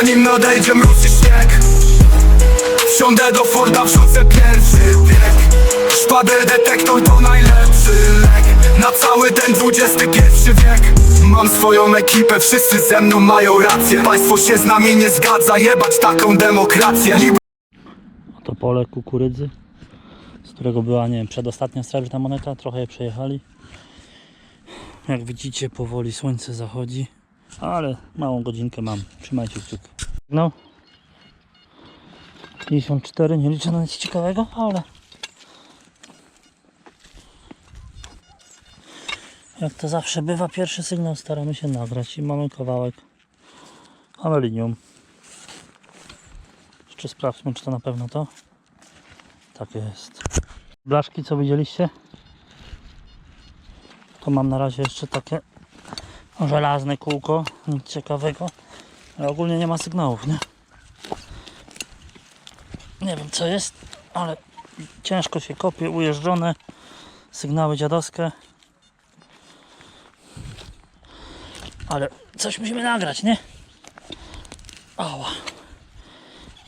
Zanim nadejdzie mróz śnieg Wsiądę do Forda, wrzucę pierwszy bieg Szpadę detektor to najlepszy lek. Na cały ten XXI wiek. Mam swoją ekipę, wszyscy ze mną mają rację. Państwo się z nami nie zgadza, jebać taką demokrację. Niby To pole kukurydzy, z którego była, nie wiem, przedostatnia srebrna moneta. Trochę je przejechali. Jak widzicie, powoli słońce zachodzi, ale małą godzinkę mam. Trzymajcie kciuki. No. 54, nie liczę na nic ciekawego, ale jak to zawsze bywa, pierwszy sygnał staramy się nagrać i mamy kawałek aluminium. Jeszcze sprawdźmy, czy to na pewno to. Tak jest. Blaszki, co widzieliście? To mam na razie jeszcze takie żelazne kółko, nic ciekawego. Ale ogólnie nie ma sygnałów, nie? Nie wiem co jest, ale ciężko się kopie, ujeżdżone. Sygnały dziadowskie. Ale coś musimy nagrać, nie? Oła.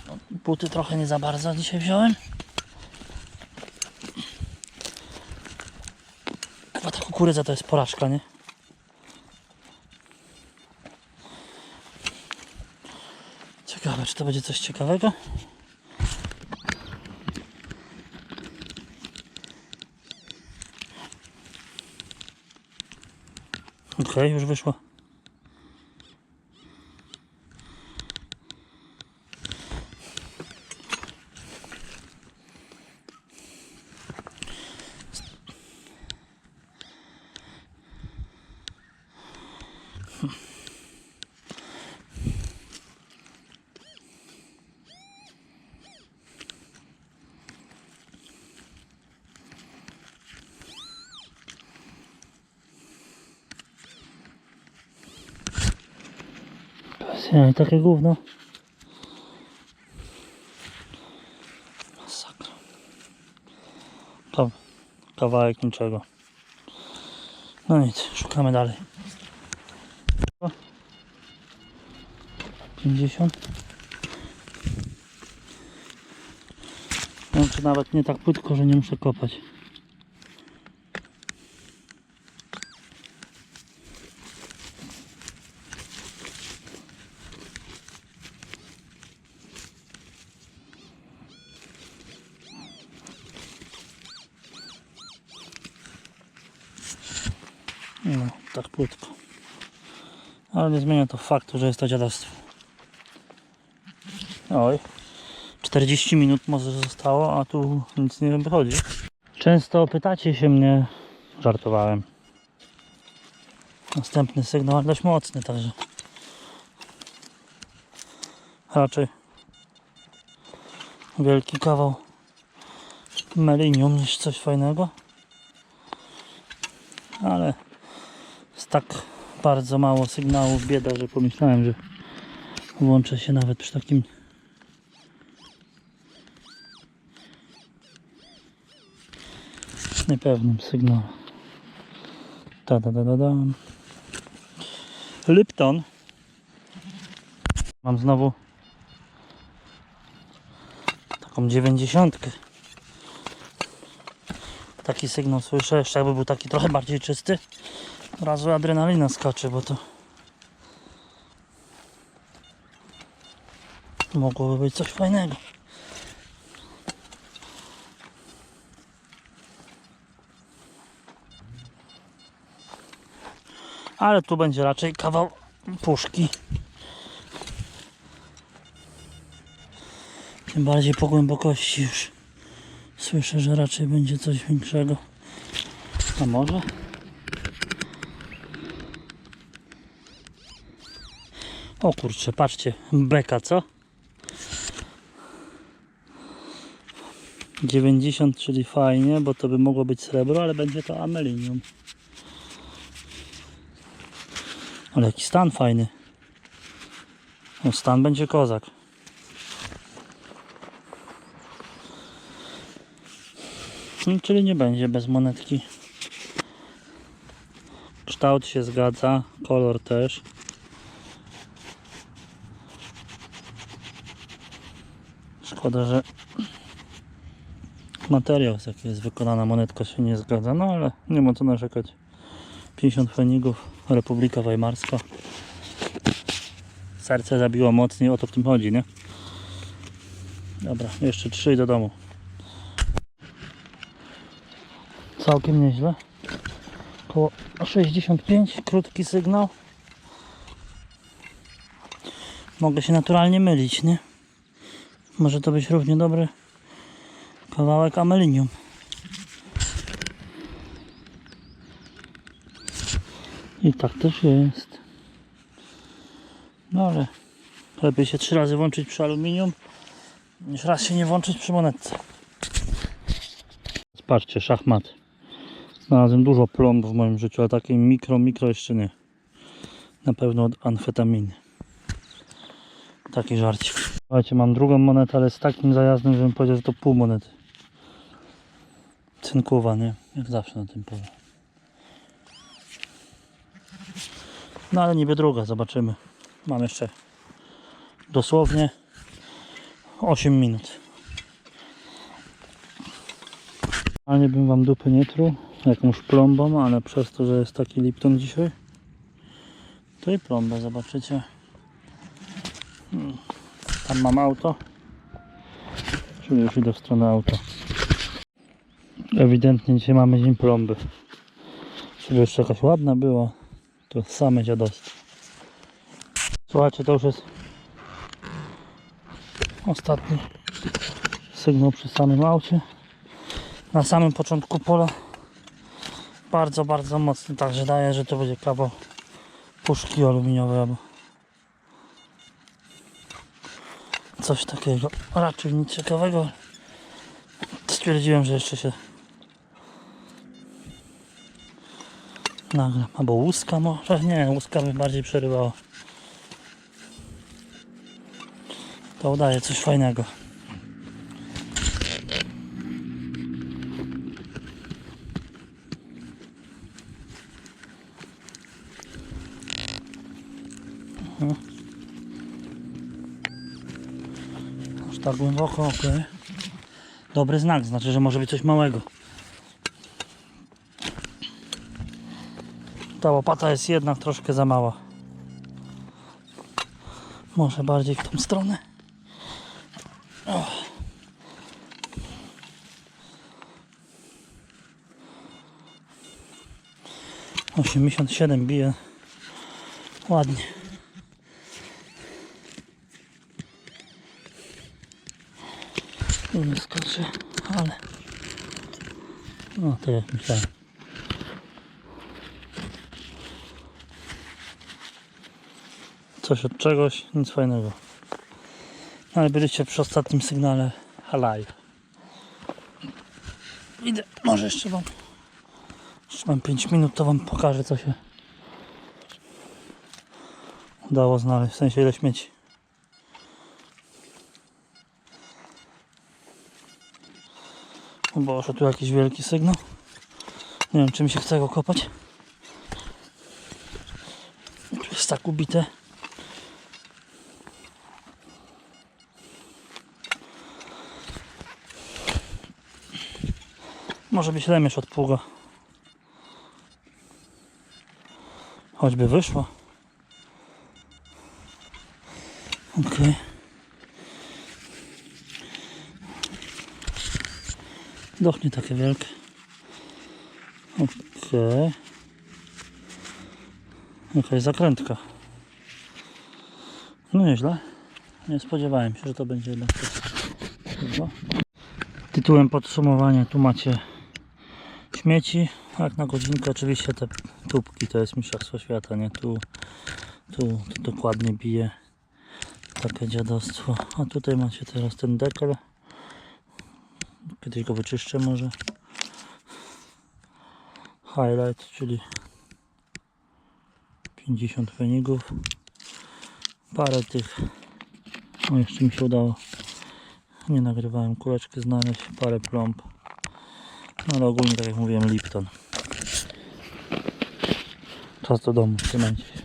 No, buty trochę nie za bardzo dzisiaj wziąłem. Chyba ta kukurydza to jest porażka, nie? Czy to będzie coś ciekawego? Okej, już wyszło. Ja, i takie gówno. Masakra. To kawałek niczego. No nic, szukamy dalej. O. 50. No, czy nawet nie tak płytko, że nie muszę kopać. No, tak płytko. Ale nie zmienia to faktu, że jest to dziadostwo. Oj. 40 minut może zostało, a tu nic nie wychodzi. Często pytacie się mnie, żartowałem. Następny sygnał, dość mocny, także raczej wielki kawał melinium niż coś fajnego. Ale tak bardzo mało sygnałów, bieda, że pomyślałem, że włączę się nawet przy takim niepewnym sygnale. Ta da da da da. Lipton. Mam znowu taką dziewięćdziesiątkę. Taki sygnał słyszę, jeszcze jakby był taki trochę bardziej czysty. Od razu adrenalina skacze, bo to mogłoby być coś fajnego. Ale tu będzie raczej kawał puszki. Tym bardziej po głębokości już słyszę, że raczej będzie coś większego. A może? O kurczę, patrzcie, beka, co? 90, czyli fajnie, bo to by mogło być srebro, ale będzie to amelinium. Ale jaki stan fajny. No stan będzie kozak. No, czyli nie będzie bez monetki. Kształt się zgadza, kolor też. Szkoda, że materiał, z jaki jest wykonana monetka się nie zgadza, no ale nie ma co narzekać. 50 fenigów, Republika Weimarska. Serce zabiło mocniej, o to w tym chodzi, nie? Dobra, jeszcze trzy i do domu. Całkiem nieźle. Około 65, krótki sygnał. Mogę się naturalnie mylić, nie? Może to być równie dobry kawałek amelinium. I tak też jest. No ale lepiej się trzy razy włączyć przy aluminium niż raz się nie włączyć przy monetce. Patrzcie, szachmat. Znalazłem dużo plomb w moim życiu, a takiej mikro, mikro jeszcze nie. Na pewno od amfetaminy. Taki żarcik. Słuchajcie, mam drugą monetę, ale z takim zajazdem, żebym powiedział, że to pół monety. Cynkowa, nie? Jak zawsze na tym polu. No ale niby druga, zobaczymy. Mam jeszcze dosłownie 8 minut. Ale nie bym wam dupy nie truł jakąś plombą, ale przez to, że jest taki Lipton dzisiaj, to i plombę zobaczycie. Tam mam auto, czyli już idę w stronę auta. Ewidentnie dzisiaj mamy dzień plomby. Żeby jeszcze jakaś ładna była, to same dziadostwo. Słuchajcie, to już jest ostatni sygnał przy samym aucie. Na samym początku pola bardzo, bardzo mocny, także daje, że to będzie kawał puszki aluminiowej albo coś takiego. Raczej nic ciekawego. Stwierdziłem, że jeszcze się nagram. Albo łuska może? Nie, łuska by bardziej przerywało. To udaje coś fajnego. Mhm. Tak głęboko, ok. Dobry znak, znaczy, że może być coś małego. Ta łopata jest jednak troszkę za mała. Może bardziej w tą stronę. O. Osiemdziesiąt siedem bije ładnie. Nie skoczy, ale no to jak myślałem. Coś od czegoś, nic fajnego. No, Ale byliście przy ostatnim sygnale Halaj. Idę, może jeszcze wam. Jeszcze mam 5 minut, to wam pokażę co się udało znaleźć. W sensie ile śmieci. O Boże, tu jakiś wielki sygnał. Nie wiem, czy mi się chce go kopać. Tu jest tak ubite. Może być lemierz od pługa. Choćby wyszło. Okej. Doch nie takie wielkie. Okej. Jakaś zakrętka. No nieźle. Nie spodziewałem się, że to będzie jednak coś. Tytułem podsumowania tu macie śmieci. Jak na godzinkę oczywiście te tubki to jest mistrzostwo świata, nie? Tu, tu, tu dokładnie bije takie dziadostwo. A tutaj macie teraz ten dekel. Kiedyś go wyczyszczę może. Highlight, czyli 50 fenigów. Parę tych. O, jeszcze mi się udało. Nie nagrywałem kuleczki znaleźć. Parę plomb. No ale ogólnie tak jak mówiłem Lipton. Czas do domu, trzymajcie się.